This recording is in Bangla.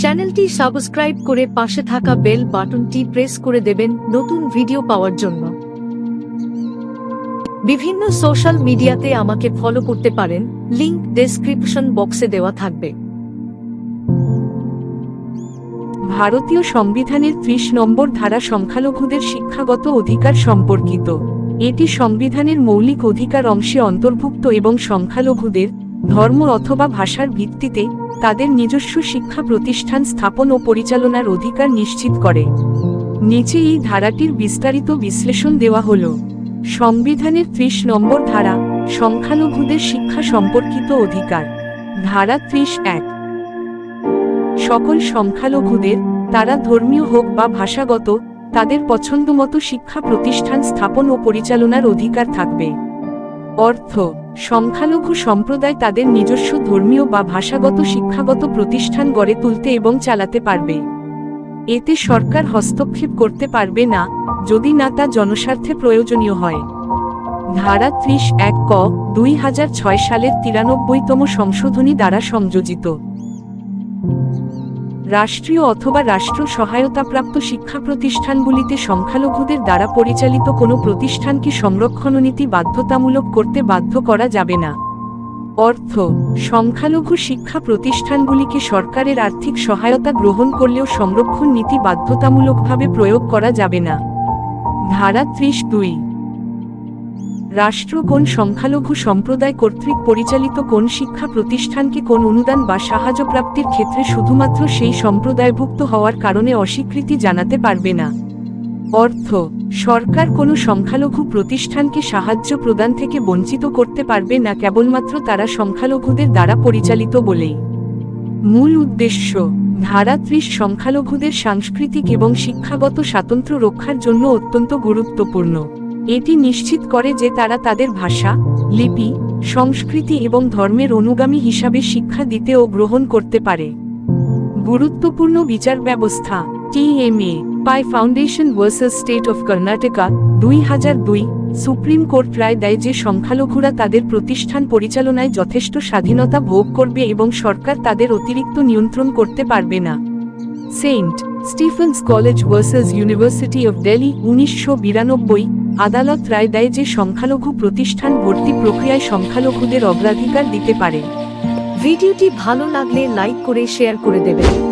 চ্যানেলটি সাবস্ক্রাইব করে পাশে থাকা বেল বাটনটি প্রেস করে দেবেন নতুন ভিডিও পাওয়ার জন্য। বিভিন্ন সোশ্যাল মিডিয়াতে আমাকে ফলো করতে পারেন, লিংক ডেসক্রিপশন বক্সে দেওয়া থাকবে। ভারতীয় সংবিধানের ত্রিশ নম্বর ধারা সংখ্যালঘুদের শিক্ষাগত অধিকার সম্পর্কিত। এটি সংবিধানের মৌলিক অধিকার অংশে অন্তর্ভুক্ত এবং সংখ্যালঘুদের, ধর্ম অথবা ভাষার ভিত্তিতে তাদের নিজস্ব শিক্ষা প্রতিষ্ঠান স্থাপন ও পরিচালনার অধিকার নিশ্চিত করে। নিচে এই ধারাটির বিস্তারিত বিশ্লেষণ দেওয়া হল। সংবিধানের ত্রিশ নম্বর ধারা, সংখ্যালঘুদের শিক্ষা সম্পর্কিত অধিকার। ধারা ত্রিশ এক। সকল সংখ্যালঘুদের, তারা ধর্মীয় হোক বা ভাষাগত, তাদের পছন্দমতো শিক্ষা প্রতিষ্ঠান স্থাপন ও পরিচালনার অধিকার থাকবে। অর্থ সংখ্যালঘু সম্প্রদায় তাদের নিজস্ব ধর্মীয় বা ভাষাগত শিক্ষাগত প্রতিষ্ঠান গড়ে তুলতে এবং চালাতে পারবে। এতে সরকার হস্তক্ষেপ করতে পারবে না, যদি না তা জনস্বার্থে প্রয়োজনীয় হয়। ধারা ত্রিশ এক ক দুই হাজার ছয় সালের তিরানব্বইতম সংশোধনী দ্বারা সংযোজিত। রাষ্ট্রীয় অথবা রাষ্ট্র সহায়তাপ্রাপ্ত শিক্ষা প্রতিষ্ঠানগুলিতে সংখ্যালঘুদের দ্বারা পরিচালিত কোনো প্রতিষ্ঠানকে সংরক্ষণ নীতি বাধ্যতামূলক করতে বাধ্য করা যাবে না। অর্থ, সংখ্যালঘু শিক্ষা প্রতিষ্ঠানগুলিকে সরকারের আর্থিক সহায়তা গ্রহণ করলেও সংরক্ষণ নীতি বাধ্যতামূলকভাবে প্রয়োগ করা যাবে না। ধারা ত্রিশ দুই রাষ্ট্র কোন সংখ্যালঘু সম্প্রদায় কর্তৃক পরিচালিত কোন শিক্ষা প্রতিষ্ঠানকে কোন অনুদান বা সাহায্য প্রাপ্তির ক্ষেত্রে শুধুমাত্র সেই সম্প্রদায়ভুক্ত হওয়ার কারণে অস্বীকৃতি জানাতে পারবে না। অর্থ, সরকার কোনো সংখ্যালঘু প্রতিষ্ঠানকে সাহায্য প্রদান থেকে বঞ্চিত করতে পারবে না কেবলমাত্র তারা সংখ্যালঘুদের দ্বারা পরিচালিত বলেই। মূল উদ্দেশ্য, ধারা ত্রিশ সংখ্যালঘুদের সাংস্কৃতিক এবং শিক্ষাগত স্বাতন্ত্র্য রক্ষার জন্য অত্যন্ত গুরুত্বপূর্ণ। এটি নিশ্চিত করে যে তারা তাদের ভাষা, লিপি, সংস্কৃতি এবং ধর্মের অনুগামী হিসাবে শিক্ষা দিতে ও গ্রহণ করতে পারে। গুরুত্বপূর্ণ বিচার ব্যবস্থা TMA Pai foundation versus state of Karnataka, দুই হাজার দুই, সুপ্রিম কোর্ট রায় দেয় যে সংখ্যালঘুরা তাদের প্রতিষ্ঠান পরিচালনায় যথেষ্ট স্বাধীনতা ভোগ করবে এবং সরকার তাদের অতিরিক্ত নিয়ন্ত্রণ করতে পারবে না। Saint Stephen's college versus university of Delhi উনিশশো বিরানব্বই আদালত রায় দেয় যে সংখ্যালঘু প্রতিষ্ঠান ভর্তি প্রক্রিয়ায় সংখ্যালঘুদের অগ্রাধিকার দিতে পারে। ভিডিওটি ভালো লাগলে লাইক করে শেয়ার করে দেবেন।